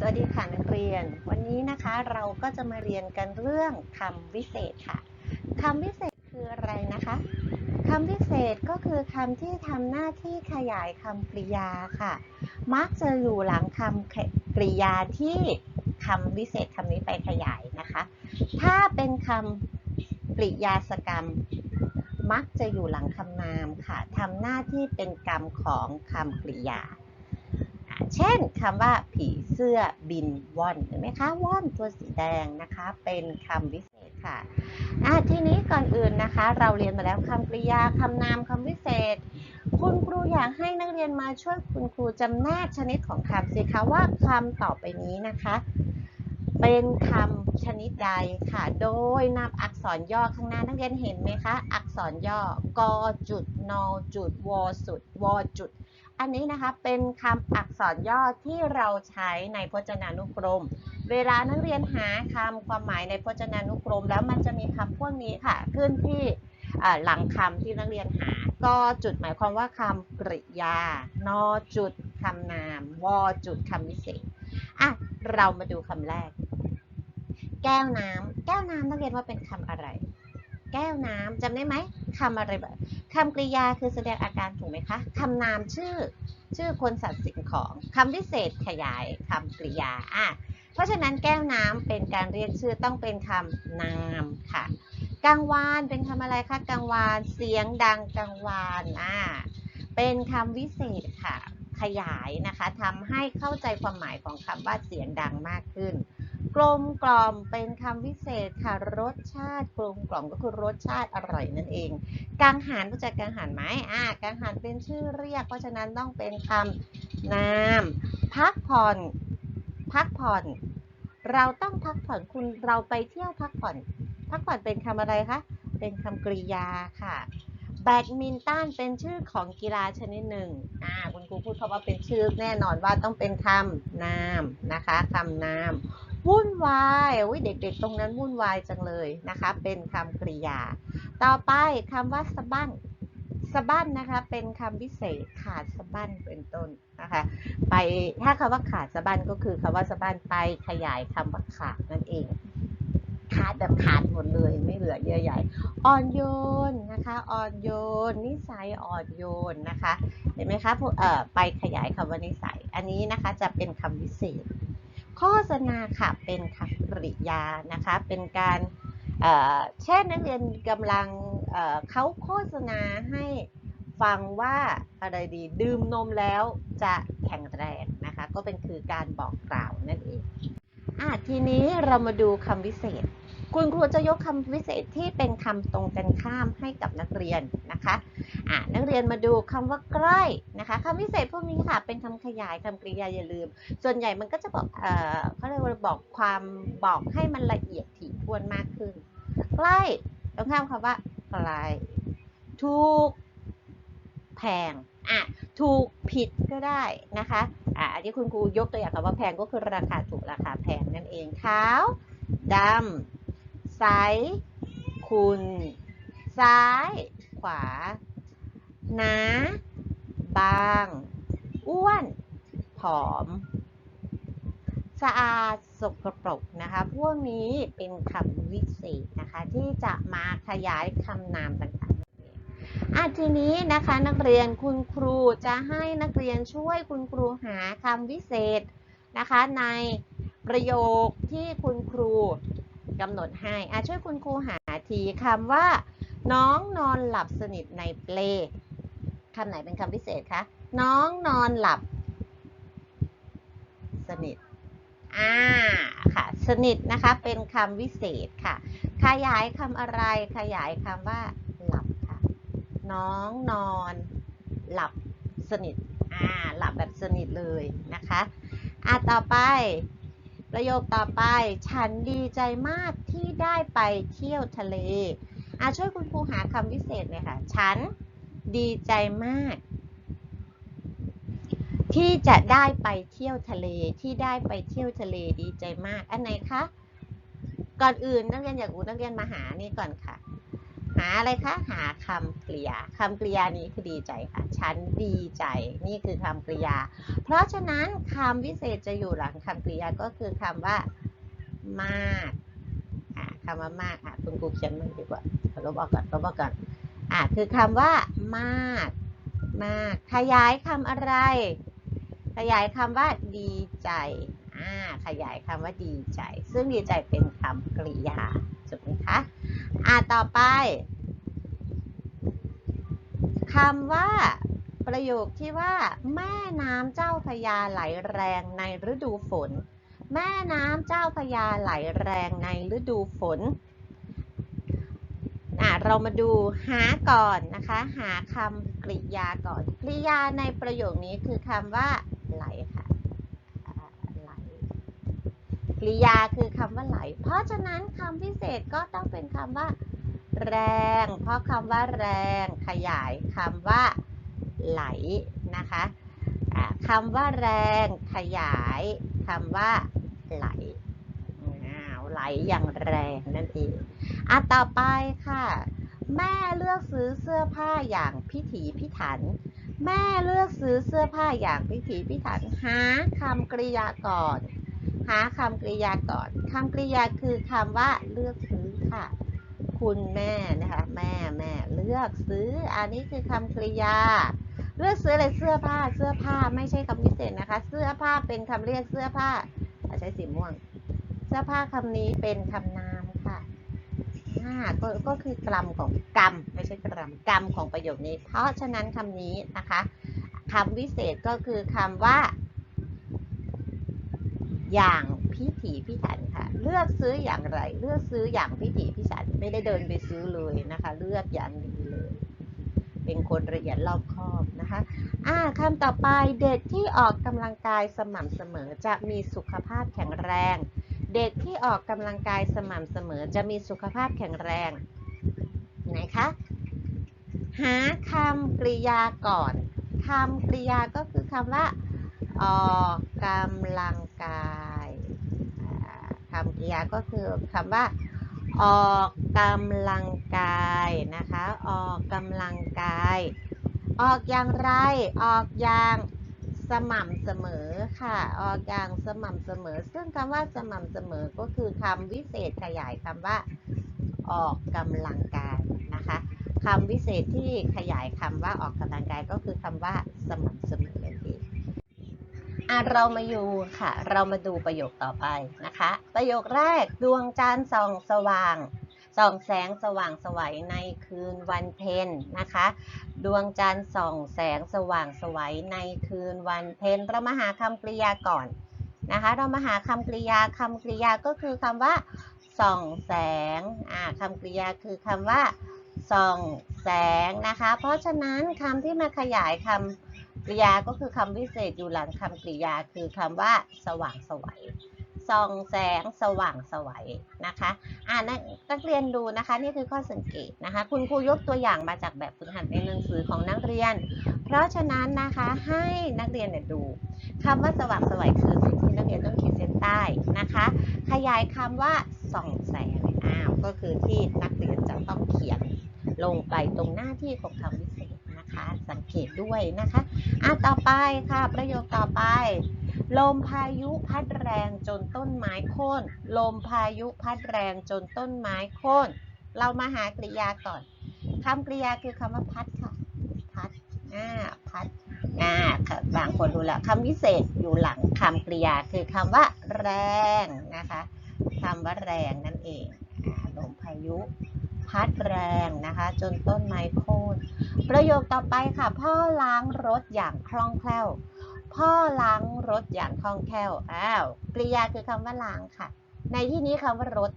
สวัสดีค่ะนักเรียน วันนี้นะคะเราก็จะมาเรียนกันเรื่องคำวิเศษค่ะคำวิเศษคืออะไรนะคะคำวิเศษก็คือคำที่ทำหน้าที่ขยายคำกริยาค่ะ มักจะอยู่หลังคำกริยาที่คำวิเศษคำนี้ไปขยายนะคะ ถ้าเป็นคำกริยาสกรรม มักจะอยู่หลังคำนามค่ะทำหน้าที่เป็นกรรมของคำกริยา เช่นคำว่าผีเสื้อบินว่อนเห็นไหมคะว่อนตัวสีแดงนะคะ เป็นคำวิเศษค่ะะทีนี้ก่อนอื่นนะคะ เราเรียนมาแล้วคำกริยาคำนามคำวิเศษ คุณครูอยากให้นักเรียนมาช่วยคุณครูจำแนกชนิดของคำสิคะว่าคำต่อไปนี้นะคะ เป็นคำชนิดใดค่ะ โดยนำอักษรย่อข้างหน้านักเรียนเห็นไหมคะ อักษรย่อกอจุดนอจุดวอสุดวอจุด อันนี้นะคะเป็นคำอักษรย่อที่เราใช้ในพจนานุกรม เวลานักเรียนหาคำความหมายในพจนานุกรม แล้วมันจะมีคำพวกนี้ค่ะ ขึ้นที่หลังคำที่นักเรียนหา ก็จุดหมายความว่าคำกริยา นอจุดคำนาม วอจุดคำวิเศษอะเรามาดูคำแรก แก้วน้ำแก้วน้ำนักเรียนว่าเป็นคำอะไร แก้วน้ำจำได้ไหมคำอะไรแบบคำกริยาคือแสดงอาการถูกไหมคะคำนามชื่อชื่อคนสัตว์สิ่งของคำวิเศษขยายคำกริยาอะเพราะฉะนั้นแก้วน้ำเป็นการเรียกชื่อต้องเป็นคำนามค่ะกังวานเป็นคำอะไรคะกังวานเสียงดังกังวานอะเป็นคำวิเศษค่ะ ขยายนะคะทำให้เข้าใจความหมายของคำว่าเสียงดังมากขึ้น ลมกล่อมเป็นคำวิเศษค่ะ รสชาติกลมกล่อมก็คือรสชาติอร่อยนั่นเอง กังหันรู้จักกังหันไหมอ่ากังหันเป็นชื่อเรียก เพราะฉะนั้นต้องเป็นคำนาม พักผ่อน พักผ่อน เราต้องพักผ่อนคุณเราไปเที่ยวพักผ่อน พักผ่อนเป็นคำอะไรคะ เป็นคำกริยาค่ะแบดมินตันเป็นชื่อของกีฬาชนิดหนึ่ง อ่า คุณครูพูดคาว่าเป็นชื่อแน่นอนว่าต้องเป็นคำนามนะคะคำนาม วุ่นวายอุ้ยเด็กๆ ตรงนั้นวุ่นวายจังเลยนะคะ เป็นคำกริยา ต่อไปคำว่าสะบั้นสะบั้นนะคะเป็นคำพิเศษขาดสะบั้นเป็นต้นนะคะไปถ้าคำว่าขาดสะบั้นก็คือคำว่าสะบั้นไปขยายคำว่าขาดนั่นเอง ขาดแบบขาดหมดเลยไม่เหลือเยื่อใหญ่อ่อนโยนนะคะอ่อนโยน นิสัยอ่อนโยนนะคะ เห็นไหมคะเอ่อไปขยายคำว่านิสัย อันนี้นะคะจะเป็นคำพิเศษ โฆษณาค่ะเป็นคำกริยานะคะ เป็นการเช่นนักเรียนกำลังเเขาโฆษณาให้ฟังว่าอะไรดีดื่มนมแล้วจะแข็งแรงนะคะ ก็เป็นคือการบอกกล่าวนั่นเองอทีนี้เรามาดูคำวิเศษ คุณครูจะยกคำวิเศษที่เป็นคำตรงกันข้ามให้กับนักเรียนนะคะอะนักเรียนมาดูคำว่าใกล้นะคะคำวิเศษพวกนี้ค่ะเป็นคำขยายคำกริยาอย่าลืม ส่วนใหญ่มันก็จะบอกเออเขาเรียกว่าบอกความบอกให้มันละเอียดถี่ถ้วนมากขึ้น ใกล้ต้องข้ามคำว่าไกลถูกแพงอะถูกผิดก็ได้นะคะอะอันนี้คุณครูยกตัวอย่างคำว่าแพงก็คือราคาถูกราคาแพงนั่นเองขาวดำ ใสคุณ ซ้าย ขวา หนา บาง อ้วน ผอม สะอาด สกปรกนะคะ พวกนี้เป็นคำวิเศษนะคะ ที่จะมาขยายคำนามต่างๆอะทีนี้นะคะนักเรียนคุณครูจะให้นักเรียนช่วยคุณครูหาคำวิเศษนะคะในประโยคที่คุณครู กำหนดให้อะช่วยคุณครูหาทีคำว่า น้องนอนหลับสนิทในเปลคำไหนเป็นคำพิเศษคะ น้องนอนหลับ สนิทอ่าค่ะ สนิทนะคะเป็นคำวิเศษค่ะ ขยายคำอะไร ขยายคำว่า หลับค่ะ น้องนอน หลับสนิทอ่าหลับแบบสนิทเลยนะคะอ่าต่อไป ประโยคต่อไป ฉันดีใจมากที่ได้ไปเที่ยวทะเลอาช่วยคุณครูหาคำวิเศษเลยค่ะ ฉันดีใจมาก ที่จะได้ไปเที่ยวทะเล ที่ได้ไปเที่ยวทะเลดีใจมาก อันไหนคะ ก่อนอื่นนักเรียนอยากอูนักเรียนมาหานี่ก่อนค่ะ หาอะไรคะหาคำกริยาคำกริยานี้คือดีใจค่ะ ฉันดีใจ นี่คือคำกริยา เพราะฉะนั้นคำวิเศษจะอยู่หลังคำกริยาก็คือคำว่ามากคำว่ามากอะคุณครูเขียนมันดีกว่าลบออกก่อนลบออกก่อนอะคือคำว่ามากมากขยายคำอะไร ขยายคำว่าดีใจอ่าขยายคำว่าดีใจ ซึ่งดีใจเป็นคำกริยา ถูกไหมคะอ่าต่อไปคำว่าประโยคที่ว่า แม่น้ำเจ้าพยาไหลแรงในฤดูฝน แม่น้ำเจ้าพยาไหลแรงในฤดูฝนอะเรามาดูหาก่อนนะคะ หาคำกริยาก่อน กริยาในประโยคนี้คือคำว่าไหลค่ะอ่าไหล กริยาคือคำว่าไหล เพราะฉะนั้นคำพิเศษก็ต้องเป็นคำว่า แรง เพราะคำว่าแรงขยายคำว่าไหลนะคะอ่าคำว่าแรงขยายคำว่าไหลอ้าวไหลอย่างแรงนั่นเองอะต่อไปค่ะ แม่เลือกซื้อเสื้อผ้าอย่างพิถีพิถัน แม่เลือกซื้อเสื้อผ้าอย่างพิถีพิถัน หาคำกริยาก่อน หาคำกริยาก่อนคำกริยาคือคำว่าเลือกซื้อค่ะ คุณแม่นะคะแม่แม่เลือกซื้อ อันนี้คือคำกริยา เลือกซื้ออะไรเสื้อผ้าเสื้อผ้าไม่ใช่คำพิเศษนะคะ เสื้อผ้าเป็นคำเรียกเสื้อผ้าอะใช้สีม่วง เสื้อผ้าคำนี้เป็นคำนามค่ะอ่าก็ก็คือกรรมของกรรมไม่ใช่กรรมกรรมของประโยคนี้ เพราะฉะนั้นคำนี้นะคะคำวิเศษก็คือคำว่า อย่างพิถีพิถันค่ะ เลือกซื้ออย่างไร เลือกซื้ออย่างพิถีพิถันไม่ได้เดินไปซื้อเลยนะคะ เลือกอย่างดีเลย เป็นคนละเอียดรอบคอบนะคะอ่าคำต่อไปเด็กที่ออกกำลังกายสม่ำเสมอจะมีสุขภาพแข็งแรง เด็กที่ออกกำลังกายสม่ำเสมอจะมีสุขภาพแข็งแรงไหนคะหาคำกริยาก่อนคำกริยาก็คือคำว่า ออกกำลังกายคำกริยาก็คือคำว่า ออกกำลังกายนะคะ ออกกำลังกาย ออกอย่างไร ออกอย่างสม่ำเสมอค่ะ ออกอย่างสม่ำเสมอ ซึ่งคำว่าสม่ำเสมอก็คือคำวิเศษขยายคำว่า ออกกำลังกายนะคะคำวิเศษที่ขยายคำว่าออกกำลังกายก็คือคำว่าสม่ำเสมอ อะเรามาอยู่ค่ะ เรามาดูประโยคต่อไปนะคะ ประโยคแรกดวงจันทร์ส่องสว่างส่องแสงสว่างสวัยในคืนวันเพ็ญนะคะ ดวงจันทร์ส่องแสงสว่างสวัยในคืนวันเพ็ญเรามาหาคำกริยาก่อนนะคะ เรามาหาคำกริยาคำกริยาก็คือคำว่าส่องแสงอ่าคำกริยาคือคำว่าส่องแสงนะคะ เพราะฉะนั้นคำที่มาขยายคำ ริยาก็คือคำวิเศษอยู่หลังคำกริยาคือคำว่า สว่างสวัยส่องแสงสว่างสวัยนะคะอ่านนักเรียนดูนะคะ นี่คือข้อสังเกตนะคะ คุณครูยกตัวอย่างมาจากแบบฝึกหัดในหนังสือของนักเรียน เพราะฉะนั้นนะคะให้นักเรียนเนี่ยดูคำว่าสว่างสวัยคือสิ่งที่นักเรียนต้องขีดเส้นใต้นะคะ ขยายคำว่าส่องแสงอ้าวก็คือที่นักเรียนจะต้องเขียนลงไปตรงหน้าที่ของคำวิเศษ นะคะ สังเกตด้วยนะคะอะต่อไปค่ะ ประโยคต่อไป ลมพายุพัดแรงจนต้นไม้โค่น ลมพายุพัดแรงจนต้นไม้โค่น เรามาหากริยาก่อนคำกริยาคือคำว่าพัดค่ะ พัดอ่าพัดอ่าบางคนดูแลวคำวิเศษอยู่หลังคำกริยาคือคำว่าแรงนะคะคำว่าแรงนั่นเองลมพายุ พัดแรงนะคะ จนต้นไม้โค่นประโยคต่อไปค่ะ พ่อล้างรถอย่างคล่องแคล่ว พ่อล้างรถอย่างคล่องแคล่วอ้าวกริยาคือคำว่าล้างค่ะ ในที่นี้คำว่ารถ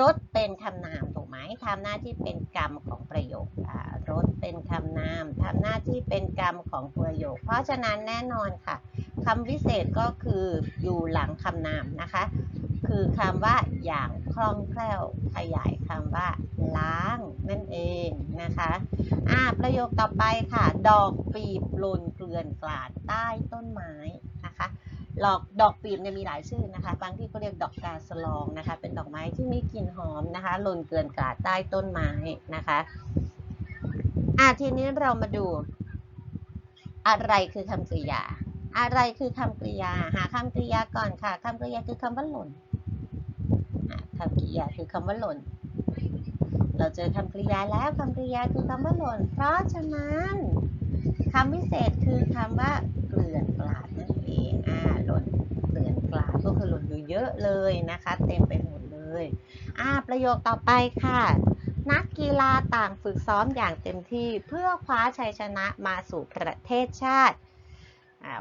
รถเป็นคำนามถูกไหมทำหน้าที่เป็นกรรมของประโยคอ่ารถเป็นคำนามทำหน้าที่เป็นกรรมของประโยค เพราะฉะนั้นแน่นอนค่ะคำวิเศษก็คืออยู่หลังคำนามนะคะ คือคำว่าอย่างคล่องแคล่วขยายคำว่าล้างนั่นเองนะคะอ่าประโยคต่อไปค่ะ ดอกปีบหล่นเกลื่อนกลาดใต้ต้นไม้นะคะดอกดอกปีบเนี่ยมีหลายชื่อนะคะ บางที่ก็เรียกดอกกาสลองนะคะ เป็นดอกไม้ที่มีกลิ่นหอมนะคะหล่นเกลื่อนกลาดใต้ต้นไม้นะคะอะทีนี้เรามาดู อะไรคือคำกริยา อะไรคือคำกริยา หาคำกริยาก่อนค่ะคำกริยาคือคำว่าหล่น คำกริยาคือคำว่าหล่น เราเจอคำกริยาแล้วคำกริยาคือคำว่าหล่น เพราะฉะนั้นคำวิเศษคือคำว่าเกลื่อนกลาดนั่นเองอ่าหล่นเกลื่อนกลาดก็คือหล่นอยู่เยอะเลยนะคะ เต็มไปหมดเลยอ่าประโยคต่อไปค่ะ นักกีฬาต่างฝึกซ้อมอย่างเต็มที่เพื่อคว้าชัยชนะมาสู่ประเทศชาติอ่า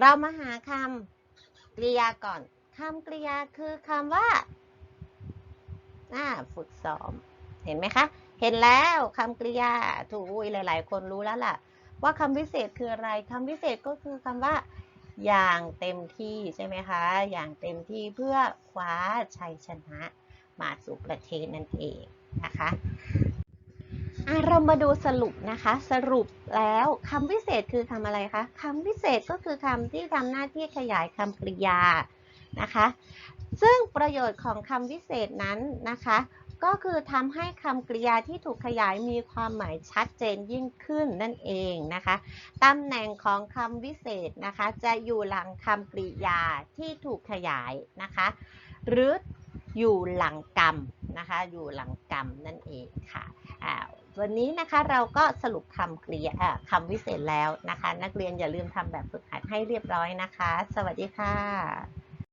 เรามาหาคำกริยาก่อนคำกริยาคือคำว่า อ่าฝึกซ้อม เห็นไหมคะ เห็นแล้วคำกริยา ถูกอุ้ยหลาย ๆ คนรู้แล้วล่ะ ว่าคำวิเศษคืออะไรคำวิเศษก็คือคำว่า อย่างเต็มที่ใช่ไหมคะ อย่างเต็มที่เพื่อคว้าชัยชนะมาสู่ประเทศนั่นเองนะคะอะเรามาดูสรุปนะคะ สรุปแล้วคำวิเศษคือคำอะไรคะคำวิเศษก็คือคำที่ทำหน้าที่ขยายคำกริยานะคะ ซึ่งประโยชน์ของคำวิเศษนั้นนะคะ ก็คือทำให้คำกริยาที่ถูกขยายมีความหมายชัดเจนยิ่งขึ้นนั่นเองนะคะตำแหน่งของคำวิเศษนะคะ จะอยู่หลังคำกริยาที่ถูกขยายนะคะ หรืออยู่หลังกรรมนะคะ อยู่หลังกรรมนั่นเองค่ะวันนี้นะคะเราก็สรุปคำกริยาคำวิเศษแล้วนะคะ นักเรียนอย่าลืมทำแบบฝึกหัดให้เรียบร้อยนะคะ สวัสดีค่ะ